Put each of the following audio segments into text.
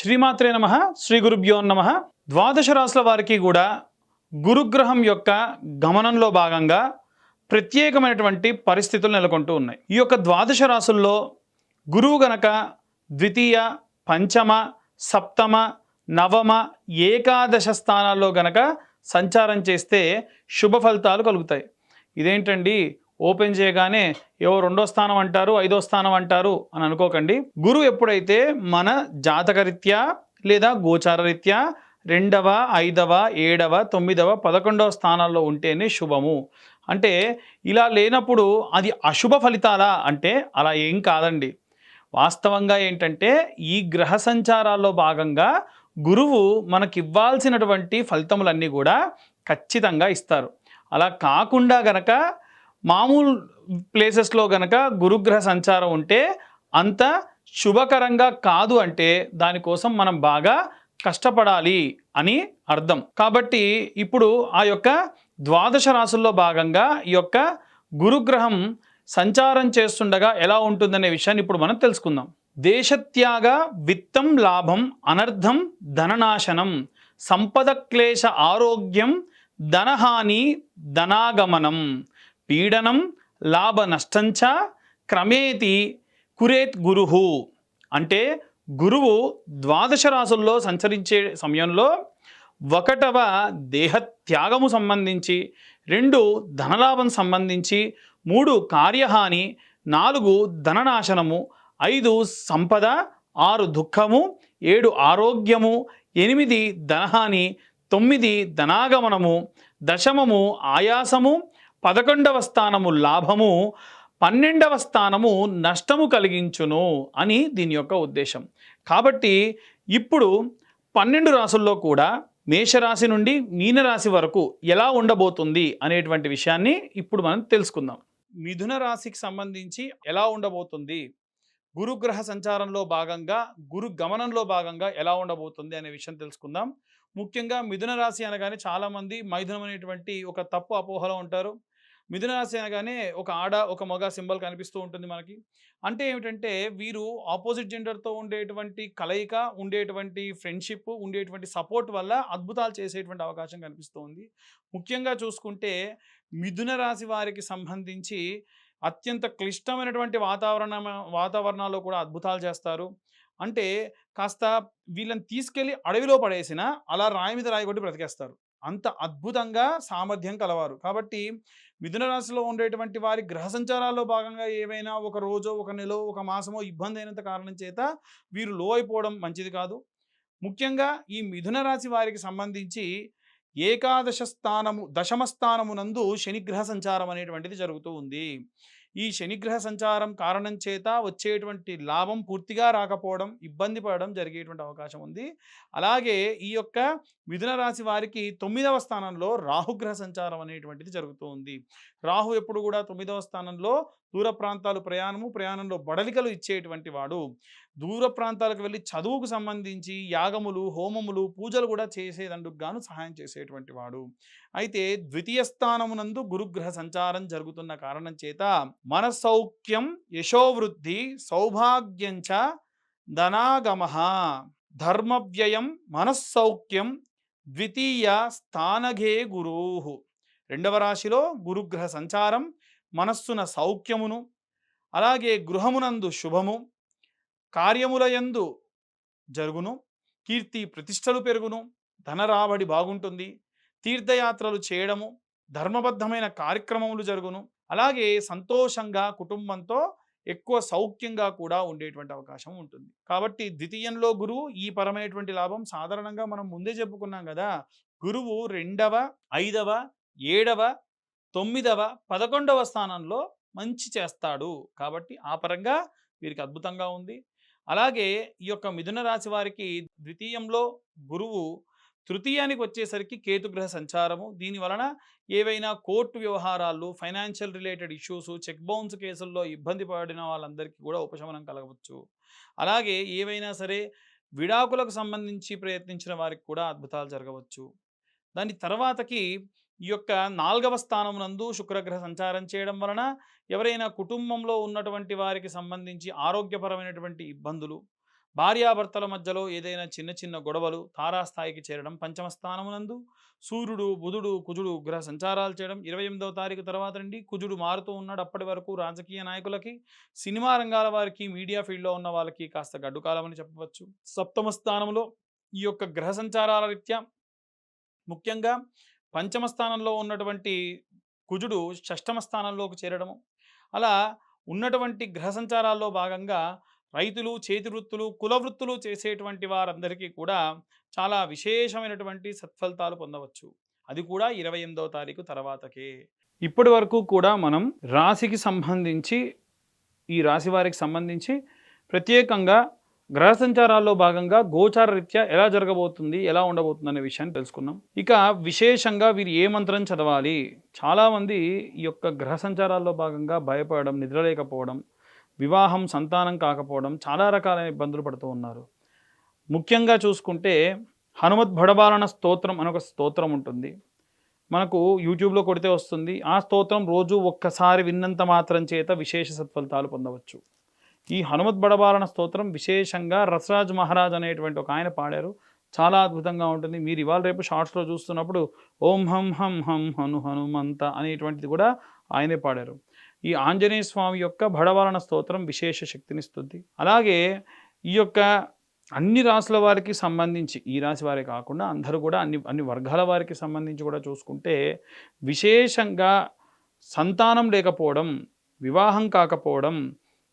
శ్రీమాత్రే నమ శ్రీ గురుభ్యో నమ. ద్వాదశ రాసుల వారికి కూడా గురుగ్రహం యొక్క గమనంలో భాగంగా ప్రత్యేకమైనటువంటి పరిస్థితులు నెలకొంటూ ఉన్నాయి. ఈ యొక్క ద్వాదశ రాసుల్లో గురువు గనక ద్వితీయ పంచమ సప్తమ నవమ ఏకాదశ స్థానాల్లో గనక సంచారం చేస్తే శుభ ఫలితాలు కలుగుతాయి. ఇదేంటండి? ఓపెన్ చేయగానే ఏవో రెండో స్థానం అంటారు ఐదో స్థానం అంటారు అని అనుకోకండి. గురువు ఎప్పుడైతే మన జాతకరీత్యా లేదా గోచార రీత్యా రెండవ ఐదవ ఏడవ తొమ్మిదవ పదకొండవ స్థానాల్లో ఉంటేనే శుభము. అంటే ఇలా లేనప్పుడు అది అశుభ ఫలితాలా అంటే అలా ఏం కాదండి. వాస్తవంగా ఏంటంటే ఈ గ్రహ సంచారాల్లో భాగంగా గురువు మనకివ్వాల్సినటువంటి ఫలితములన్నీ కూడా ఖచ్చితంగా ఇస్తారు. అలా కాకుండా గనక మామూలు ప్లేసెస్లో గనక గురుగ్రహ సంచారం ఉంటే అంత శుభకరంగా కాదు అంటే దానికోసం మనం బాగా కష్టపడాలి అని అర్థం. కాబట్టి ఇప్పుడు ఆ యొక్క ద్వాదశ రాసుల్లో భాగంగా ఈ యొక్క గురుగ్రహం సంచారం చేస్తుండగా ఎలా ఉంటుందనే విషయాన్ని ఇప్పుడు మనం తెలుసుకుందాం. దేశత్యాగ విత్తం లాభం అనర్థం ధననాశనం సంపద క్లేశ ఆరోగ్యం ధనహాని ధనాగమనం పీడనం లాభ నష్టంచ క్రమేతి కురేత్ గురుహు అంటే గురువు ద్వాదశ రాసుల్లో సంచరించే సమయంలో ఒకటవ దేహత్యాగము సంబంధించి రెండు ధనలాభం సంబంధించి మూడు కార్యహాని నాలుగు ధననాశనము ఐదు సంపద ఆరు దుఃఖము ఏడు ఆరోగ్యము ఎనిమిది ధనహాని తొమ్మిది ధనాగమనము దశమము ఆయాసము పదకొండవ స్థానము లాభము పన్నెండవ స్థానము నష్టము కలిగించును అని దీని యొక్క ఉద్దేశం. కాబట్టి ఇప్పుడు పన్నెండు రాసుల్లో కూడా మేషరాశి నుండి మీనరాశి వరకు ఎలా ఉండబోతుంది అనేటువంటి విషయాన్ని ఇప్పుడు మనం తెలుసుకుందాం. మిథున రాశికి సంబంధించి ఎలా ఉండబోతుంది? గురుగ్రహ సంచారంలో భాగంగా గురు గమనంలో భాగంగా ఎలా ఉండబోతుంది అనే విషయం తెలుసుకుందాం. ముఖ్యంగా మిథున రాశి అనగానే చాలామంది మైథునం అనేటువంటి ఒక తప్పు అపోహలో ఉంటారు. మిథున రాశి అనగానే ఒక ఆడ ఒక మగ సింబల్ కనిపిస్తూ ఉంటుంది మనకి. అంటే ఏమిటంటే వీరు ఆపోజిట్ జెండర్తో ఉండేటువంటి కలయిక ఉండేటువంటి ఫ్రెండ్షిప్ ఉండేటువంటి సపోర్ట్ వల్ల అద్భుతాలు చేసేటువంటి అవకాశం కనిపిస్తుంది. ముఖ్యంగా చూసుకుంటే మిథున రాశి వారికి సంబంధించి అత్యంత క్లిష్టమైనటువంటి వాతావరణ వాతావరణాల్లో కూడా అద్భుతాలు చేస్తారు. అంటే కాస్త వీళ్ళని తీసుకెళ్ళి అడవిలో పడేసిన అలా రాయి మీద రాయి కొట్టి బ్రతికేస్తారు. అంత అద్భుతంగా సామర్థ్యం కలవారు. కాబట్టి మిథున రాశిలో ఉండేటువంటి వారి గ్రహ సంచారాల్లో భాగంగా ఏవైనా ఒక రోజో ఒక నెల ఒక మాసమో ఇబ్బంది అయినంత కారణం చేత వీరు లో అయిపోవడం మంచిది కాదు. ముఖ్యంగా ఈ మిథున రాశి వారికి సంబంధించి ఏకాదశ స్థానము దశమ స్థానమునందు శనిగ్రహ సంచారం అనేటువంటిది జరుగుతూ ఉంది. ఈ శనిగ్రహ సంచారం కారణం చేత వచ్చేటువంటి లాభం పూర్తిగా రాకపోవడం ఇబ్బంది పడడం జరిగేటువంటి అవకాశం ఉంది. అలాగే ఈ యొక్క మిథున రాశి వారికి తొమ్మిదవ స్థానంలో రాహుగ్రహ సంచారం అనేటువంటిది జరుగుతూ ఉంది. రాహు ఎప్పుడు కూడా తొమ్మిదవ స్థానంలో దూర ప్రాంతాలు ప్రయాణము ప్రయాణంలో బడలికలు ఇచ్చేటువంటి వాడు దూర ప్రాంతాలకు వెళ్ళి చదువుకు సంబంధించి యాగములు హోమములు పూజలు కూడా చేసేదందుకు గాను సహాయం చేసేటువంటి వాడు. అయితే ద్వితీయ స్థానమునందు గురుగ్రహ సంచారం జరుగుతున్న కారణం చేత మనసౌఖ్యం యశోవృద్ధి సౌభాగ్యంచ ధనాగమ ధర్మవ్యయం మనస్సౌఖ్యం ద్వితీయ స్థానఘే గురు రెండవ రాశిలో గురుగ్రహ సంచారం మనస్సున సౌఖ్యమును అలాగే గృహమునందు శుభము కార్యములయందు జరుగును కీర్తి ప్రతిష్టలు పెరుగును ధన రాబడి బాగుంటుంది తీర్థయాత్రలు చేయడము ధర్మబద్ధమైన కార్యక్రమములు జరుగును అలాగే సంతోషంగా కుటుంబంతో ఎక్కువ సౌఖ్యంగా కూడా ఉండేటువంటి అవకాశం ఉంటుంది. కాబట్టి ద్వితీయంలో గురువు ఈ పరమైనటువంటి లాభం సాధారణంగా మనం ముందే చెప్పుకున్నాం కదా! గురువు రెండవ ఐదవ ఏడవ తొమ్మిదవ పదకొండవ స్థానంలో మంచి చేస్తాడు. కాబట్టి ఆ పరంగా వీరికి అద్భుతంగా ఉంది. అలాగే ఈ యొక్క మిథున రాశి వారికి ద్వితీయంలో గురువు తృతీయానికి వచ్చేసరికి కేతుగ్రహ సంచారము. దీని వలన ఏవైనా కోర్టు వ్యవహారాలు financial related issues check bounce కేసుల్లో ఇబ్బంది పడిన వాళ్ళందరికీ కూడా ఉపశమనం కలగవచ్చు. అలాగే ఏవైనా సరే విడాకులకు సంబంధించి ప్రయత్నించిన వారికి కూడా అద్భుతాలు జరగవచ్చు. దాని తర్వాతకి ఈ యొక్క నాలుగవ స్థానం నందు శుక్రగ్రహ సంచారం చేయడం వలన ఎవరైనా కుటుంబంలో ఉన్నటువంటి వారికి సంబంధించి ఆరోగ్యపరమైనటువంటి ఇబ్బందులు భార్యాభర్తల మధ్యలో ఏదైనా చిన్న చిన్న గొడవలు తారాస్థాయికి చేరడం పంచమ స్థానమునందు సూర్యుడు బుధుడు కుజుడు గ్రహ సంచారాలు చేయడం ఇరవై ఎనిమిదవ తారీఖు తర్వాత నుండి కుజుడు మారుతూ ఉన్నాడు అప్పటి వరకు రాజకీయ నాయకులకి సినిమా రంగాల వారికి మీడియా ఫీల్డ్లో ఉన్న వాళ్ళకి కాస్త గడ్డుకాలమని చెప్పవచ్చు. సప్తమ స్థానంలో ఈ యొక్క గ్రహ సంచారాల రీత్యా ముఖ్యంగా పంచమ స్థానంలో ఉన్నటువంటి కుజుడు షష్టమ స్థానంలోకి చేరడము. అలా ఉన్నటువంటి గ్రహ సంచారాల్లో భాగంగా రైతులు చేతి వృత్తులు కుల వృత్తులు చేసేటువంటి వారందరికీ కూడా చాలా విశేషమైనటువంటి సత్ఫలితాలు పొందవచ్చు. అది కూడా ఇరవై ఎనిమిదవ తారీఖు తర్వాతకే. ఇప్పటి వరకు కూడా మనం రాశికి సంబంధించి ఈ రాశి వారికి సంబంధించి ప్రత్యేకంగా గ్రహ సంచారాల్లో భాగంగా గోచార రీత్యా ఎలా జరగబోతుంది ఎలా ఉండబోతుంది అనే విషయాన్ని తెలుసుకున్నాం ఇక విశేషంగా వీరు ఏ మంత్రం చదవాలి? చాలామంది ఈ యొక్క గ్రహ సంచారాల్లో భాగంగా భయపడడం నిద్రలేకపోవడం వివాహం సంతానం కాకపోవడం చాలా రకాలైన ఇబ్బందులు పడుతూ ఉన్నారు. ముఖ్యంగా చూసుకుంటే హనుమత్ భడబాలన స్తోత్రం అని ఒక స్తోత్రం ఉంటుంది. మనకు యూట్యూబ్లో కొడితే వస్తుంది. ఆ స్తోత్రం రోజు ఒక్కసారి విన్నంత మాత్రం చేత విశేష సత్ఫలితాలు పొందవచ్చు. ఈ హనుమత్ బడబారణ స్తోత్రం విశేషంగా రసరాజ్ మహారాజ్ అనేటువంటి ఒక ఆయన పాడారు. చాలా అద్భుతంగా ఉంటుంది. మీరు ఇవాళ రేపు షార్ట్స్లో చూస్తున్నప్పుడు ఓం హం హం హం హను హనుమంత అనేటువంటిది కూడా ఆయనే పాడారు. ఈ ఆంజనేయ స్వామి యొక్క భడవాలన స్తోత్రం విశేష శక్తినిస్తుంది అలాగే ఈ యొక్క అన్ని రాసుల వారికి సంబంధించి ఈ రాశి వారే కాకుండా అందరూ కూడా అన్ని అన్ని వర్గాల వారికి సంబంధించి కూడా చూసుకుంటే విశేషంగా సంతానం లేకపోవడం వివాహం కాకపోవడం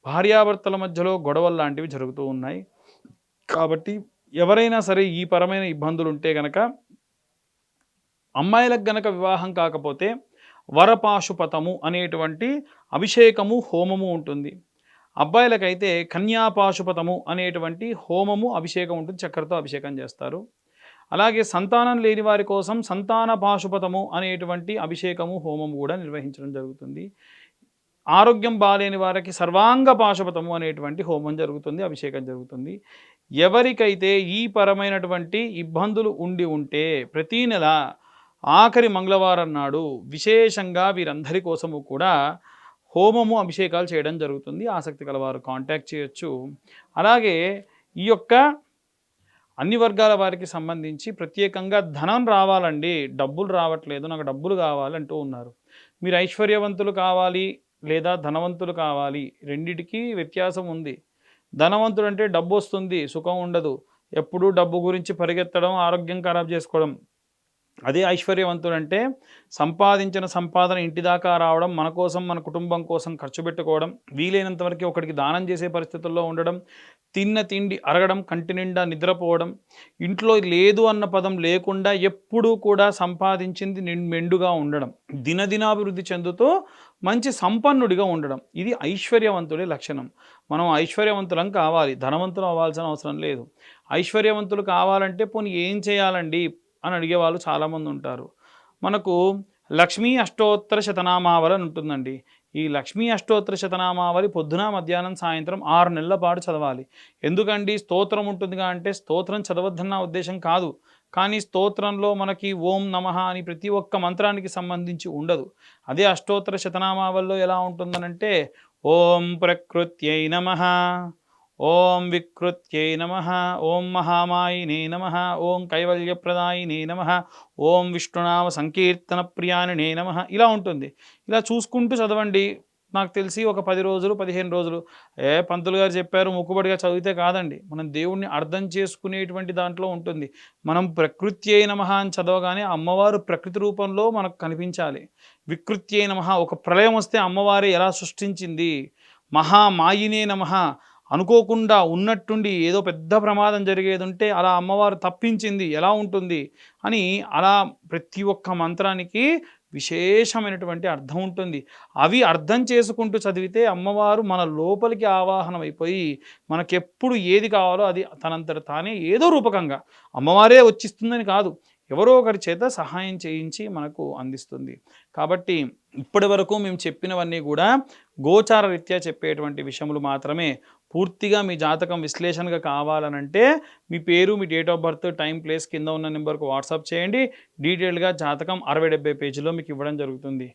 భార్యాభర్తల మధ్యలో గొడవలు లాంటివి జరుగుతూ ఉన్నాయి. కాబట్టి ఎవరైనా సరే ఈ పరమైన ఇబ్బందులు ఉంటే గనక అమ్మాయిలకు గనక వివాహం కాకపోతే వరపాశుపతము అనేటువంటి అభిషేకము హోమము ఉంటుంది. అబ్బాయిలకైతే కన్యాపాశుపతము అనేటువంటి హోమము అభిషేకం ఉంటుంది. చక్కెరతో అభిషేకం చేస్తారు. అలాగే సంతానం లేని వారి కోసం సంతాన పాశుపతము అనేటువంటి అభిషేకము హోమము కూడా నిర్వహించడం జరుగుతుంది. ఆరోగ్యం బాలేని వారికి సర్వాంగ పాశుపతము అనేటువంటి హోమం జరుగుతుంది అభిషేకం జరుగుతుంది. ఎవరికైతే ఈ పరమైనటువంటి ఇబ్బందులు ఉండి ఉంటే ప్రతీ నెల ఆఖరి మంగళవారం నాడు విశేషంగా వీరందరి కోసము కూడా హోమము అభిషేకాలు చేయడం జరుగుతుంది. ఆసక్తి కలవారు కాంటాక్ట్ చేయొచ్చు. అలాగే ఈ యొక్క అన్ని వర్గాల వారికి సంబంధించి ప్రత్యేకంగా ధనం రావాలండి. డబ్బులు రావట్లేదు నాకు డబ్బులు కావాలంటూ ఉన్నారు. మీరు ఐశ్వర్యవంతులు కావాలి లేదా ధనవంతులు కావాలి. రెండిటికీ వ్యత్యాసం ఉంది. ధనవంతుడు అంటే డబ్బు వస్తుంది సుఖం ఉండదు. ఎప్పుడూ డబ్బు గురించి పరిగెత్తడం ఆరోగ్యం ఖరాబ్ చేసుకోవడం. అదే ఐశ్వర్యవంతుడు అంటే సంపాదించిన సంపాదన ఇంటి దాకా రావడం మన కోసం మన కుటుంబం కోసం ఖర్చు పెట్టుకోవడం వీలైనంత వరకు ఒకటికి దానం చేసే పరిస్థితుల్లో ఉండడం తిన్న తిండి అరగడం కంటి నిండా నిద్రపోవడం ఇంట్లో లేదు అన్న పదం లేకుండా ఎప్పుడూ కూడా సంపాదించింది మెండుగా ఉండడం దినదినాభివృద్ధి చెందుతూ మంచి సంపన్నుడిగా ఉండడం. ఇది ఐశ్వర్యవంతుడి లక్షణం. మనం ఐశ్వర్యవంతులం కావాలి. ధనవంతులు అవ్వాల్సిన అవసరం లేదు. ఐశ్వర్యవంతులు కావాలంటే పోనీ ఏం చేయాలండి? అని అడిగే వాళ్ళు చాలామంది ఉంటారు. మనకు లక్ష్మీ అష్టోత్తర శతనామావళి అని ఉంటుందండి. ఈ లక్ష్మీ అష్టోత్తర శతనామావళి పొద్దున మధ్యాహ్నం సాయంత్రం ఆరు నెలల పాటు చదవాలి. ఎందుకండి? స్తోత్రం ఉంటుందిగా అంటే స్తోత్రం చదవద్దన్న ఉద్దేశం కాదు. కానీ స్తోత్రంలో మనకి ఓం నమః అని ప్రతి ఒక్క మంత్రానికి సంబంధించి ఉండదు. అదే అష్టోత్తర శతనామావల్లో ఎలా ఉంటుందనంటే ఓం ప్రకృత్యై నమః ఓం వికృత్యై నమ ఓం మహామాయినే నమ ఓం కైవల్యప్రదాయినే నమ ఓం విష్ణునామ సంకీర్తన ప్రియానినే నమ ఇలా ఉంటుంది. ఇలా చూసుకుంటూ చదవండి. నాకు తెలిసి ఒక పది రోజులు పదిహేను రోజులు. ఏ పంతులు గారు చెప్పారు మొక్కుబడిగా చదివితే కాదండి. మనం దేవుణ్ణి అర్థం చేసుకునేటువంటి దాంట్లో ఉంటుంది. మనం ప్రకృతి అయిన మహా అని చదవగానే అమ్మవారు ప్రకృతి రూపంలో మనకు కనిపించాలి. వికృతి అయిన మహా ఒక ప్రళయం వస్తే అమ్మవారే ఎలా సృష్టించింది? మహామాయినే నమః. అనుకోకుండా ఉన్నట్టుండి ఏదో పెద్ద ప్రమాదం జరిగేది ఉంటే అలా అమ్మవారు తప్పించింది ఎలా ఉంటుంది? అని అలా ప్రతి ఒక్క మంత్రానికి విశేషమైనటువంటి అర్థం ఉంటుంది. అవి అర్థం చేసుకుంటూ చదివితే అమ్మవారు మన లోపలికి ఆవాహనం అయిపోయి మనకెప్పుడు ఏది కావాలో అది తనంతట తానే ఏదో రూపకంగా అమ్మవారే వచ్చిస్తుందని కాదు. ఎవరో ఒకరి చేత సహాయం చేయించి మనకు అందిస్తుంది. కాబట్టి ఇప్పటి వరకు మేము చెప్పినవన్నీ కూడా గోచార రీత్యా చెప్పేటువంటి విషయములు మాత్రమే పూర్తిగా మీ జాతకం విశ్లేషణగా కావాలనంటే మీ పేరు మీ date of birth time place కింద ఉన్న నెంబర్కు వాట్సాప్ చేయండి. డీటెయిల్గా జాతకం అరవై డెబ్బై పేజీలో మీకు ఇవ్వడం జరుగుతుంది.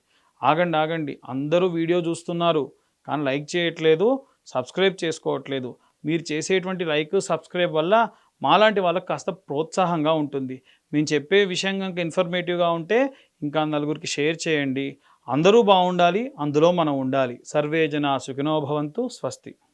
ఆగండి ఆగండి. అందరూ వీడియో చూస్తున్నారు కానీ లైక్ చేయట్లేదు సబ్స్క్రైబ్ చేసుకోవట్లేదు. మీరు చేసేటువంటి లైక్ సబ్స్క్రైబ్ వల్ల మాలాంటి వాళ్ళకి కాస్త ప్రోత్సాహంగా ఉంటుంది. మేము చెప్పే విషయం కనుక ఇన్ఫర్మేటివ్గా ఉంటే ఇంకా నలుగురికి షేర్ చేయండి. అందరూ బాగుండాలి అందులో మనం ఉండాలి. సర్వే జన సుఖినోభవంతు స్వస్తి.